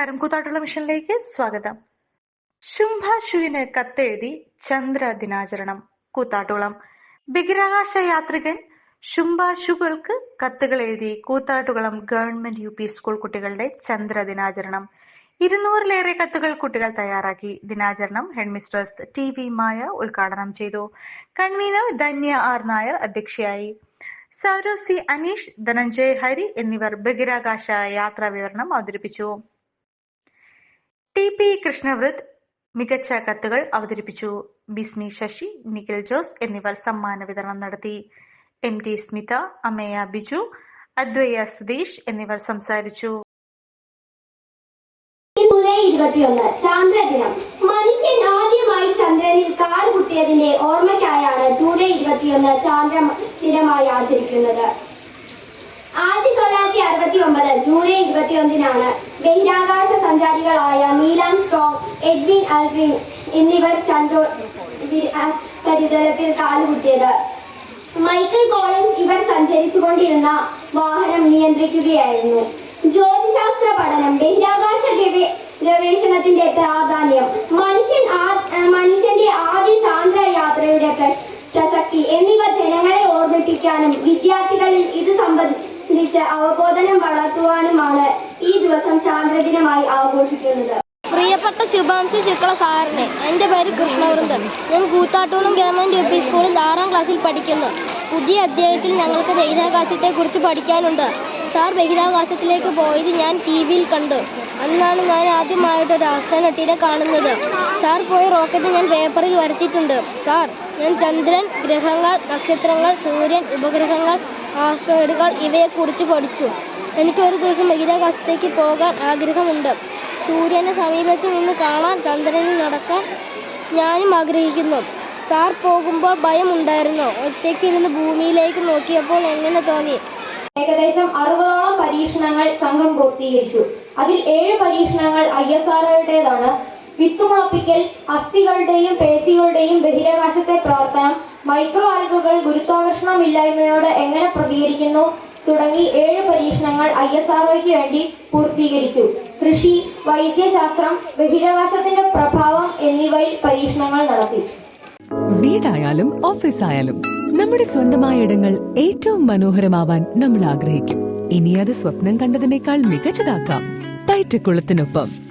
നമസ്കാരം. കൂത്താട്ടുള്ള മിഷനിലേക്ക് സ്വാഗതം. ശുംഭാശുവിന് കത്തെഴുതി ചന്ദ്ര ദിനാചരണം. കൂത്താട്ടുളം. ബഹിരാകാശ യാത്രികൻ ശുംഭാശുകൾക്ക് കത്തുകൾ എഴുതി Koothattukulam government U P school കുട്ടികളുടെ ചന്ദ്ര ദിനാചരണം. ഇരുന്നൂറിലേറെ കത്തുകൾ കുട്ടികൾ തയ്യാറാക്കി. ദിനാചരണം ഹെഡ്മിസ്ട്രസ് ടി വി മായ ഉദ്ഘാടനം ചെയ്തു. കൺവീനർ ധന്യ ആർ നായർ അധ്യക്ഷയായി. സൗരവ് സി അനീഷ് ധനഞ്ജയ് ഹരി എന്നിവർ ബഹിരാകാശ യാത്രാ വിവരണം അവതരിപ്പിച്ചു. പി കൃഷ്ണവൃത് മികച്ച കത്തുകൾ അവതരിപ്പിച്ചു. ബിസ്മി ശശി നിഖിൽ ജോസ് എന്നിവർ സമ്മാന വിതരണം നടത്തി. എം ടി സ്മിത അമേയ ബിജു അദ്വയ സുധീഷ് എന്നിവർ സംസാരിച്ചു. ഇരുപത്തിയൊന്ന് ചാന്ദ്രദിനം മനുഷ്യൻ ആദ്യമായി ചന്ദ്രനിൽ കാൽ കുത്തിയതിന്റെ ഓർമ്മയ്ക്കായാണ് ജൂലൈ ഇരുപത്തിയൊന്ന് ചാന്ദ്ര ദിനമായി ആചരിക്കുന്നത്. ആയിരത്തി തൊള്ളായിരത്തി അറുപത്തി ഒമ്പത് ജൂലൈ ഇരുപത്തിയൊന്നിനാണ് ബഹിരാകാശ സഞ്ചാരികളായ നീലാം എഡ്വിൻ ആൽവിൻ എന്നിവർ ചന്ദ്രോ പരിതലത്തിൽ കാലുകുത്തിയത്. മൈക്കിൾ കോളിൻസ് ഇവർ സഞ്ചരിച്ചുകൊണ്ടിരുന്ന വാഹനം നിയന്ത്രിക്കുകയായിരുന്നു. ജ്യോതിശാസ്ത്ര പഠനം ബഹിരാകാശ ഗവേ- ഗവേഷണത്തിന്റെ പ്രാധാന്യം മനുഷ്യൻ മനുഷ്യന്റെ ആദ്യ ചാന്ദ്ര യാത്രയുടെ പ്രസക്തി എന്നിവ ജനങ്ങളെ ഓർമ്മിപ്പിക്കാനും വിദ്യാർത്ഥികളിൽ ഇത് സംബന്ധിച്ച് അവബോധനം വളർത്തുവാനുമാണ് ഈ ദിവസം ചാന്ദ്രദിനമായി ആഘോഷിക്കുന്നത്. പ്രിയപ്പെട്ട ശുഭാംശു ശുക്ല സാറിനെ. എന്റെ പേര് കൃഷ്ണവൃന്ദൻ. ഞാൻ കൂത്താട്ടൂണം ഗവൺമെന്റ് യു പി സ്കൂളിൽ ആറാം ക്ലാസ്സിൽ പഠിക്കുന്നു. പുതിയ അധ്യായത്തിൽ ഞങ്ങൾക്ക് ബഹിരാകാശത്തെക്കുറിച്ച് പഠിക്കാനുണ്ട്. സാർ ബഹിരാകാശത്തിലേക്ക് പോയത് ഞാൻ ടി വിയിൽ കണ്ടു. അന്നാണ് ഞാൻ ആദ്യമായിട്ട് ഒരു ആസ്ട്രോനട്ടിനെ കാണുന്നത്. സാർ പോയ റോക്കറ്റ് ഞാൻ പേപ്പറിൽ വരച്ചിട്ടുണ്ട്. സാർ ഞാൻ ചന്ദ്രൻ ഗ്രഹങ്ങൾ നക്ഷത്രങ്ങൾ സൂര്യൻ ഉപഗ്രഹങ്ങൾ ആസ്ട്രോയിഡുകൾ ഇവയെക്കുറിച്ച് പഠിച്ചു. എനിക്ക് ഒരു ദിവസം ബഹിരാകാശത്തേക്ക് പോകാൻ ആഗ്രഹമുണ്ട്. സൂര്യനെ സമീപത്ത് നിന്ന് കാണാൻ ചന്ദ്രനിൽ നടക്കാൻ ഞാനും ആഗ്രഹിക്കുന്നു. സാർ പോകുമ്പോൾ ഭയമുണ്ടായിരുന്നു. ഒറ്റയ്ക്ക് ഇരുന്ന് ഭൂമിയിലേക്ക് നോക്കിയപ്പോൾ എങ്ങനെ തോന്നി? ഏകദേശം അറുപതോളം പരീക്ഷണങ്ങൾ സംഘം പൂർത്തീകരിച്ചു. അതിൽ ഏഴ് പരീക്ഷണങ്ങൾ ഐ എസ് ആർഒയുടേതാണ് വിത്തുമുളപ്പിക്കൽ അസ്ഥികളുടെയും പേശികളുടെയും ബഹിരാകാശത്തെ പ്രവർത്തനം മൈക്രോ ആൽഗകൾ ഗുരുത്വാകർഷണമില്ലായ്മയോട് എങ്ങനെ പ്രതികരിക്കുന്നു തുടങ്ങി ഏഴ് പരീക്ഷണങ്ങൾ ഐ എസ് ആർഒയ്ക്ക് വേണ്ടി പൂർത്തീകരിച്ചു. കൃഷി വൈദ്യശാസ്ത്രം ബഹിരാകാശത്തിന്റെ പ്രഭാവം എന്നിവയിൽ പരീക്ഷണങ്ങൾ നടത്തി. വീടായാലും ഓഫീസായാലും നമ്മുടെ സ്വന്തമായ ഇടങ്ങൾ ഏറ്റവും മനോഹരമാവാൻ നമ്മൾ ആഗ്രഹിക്കും. ഇനി അത് സ്വപ്നം കണ്ടതിനേക്കാൾ മികച്ചതാക്കാം. പൈറ്റക്കുളത്തിനൊപ്പം.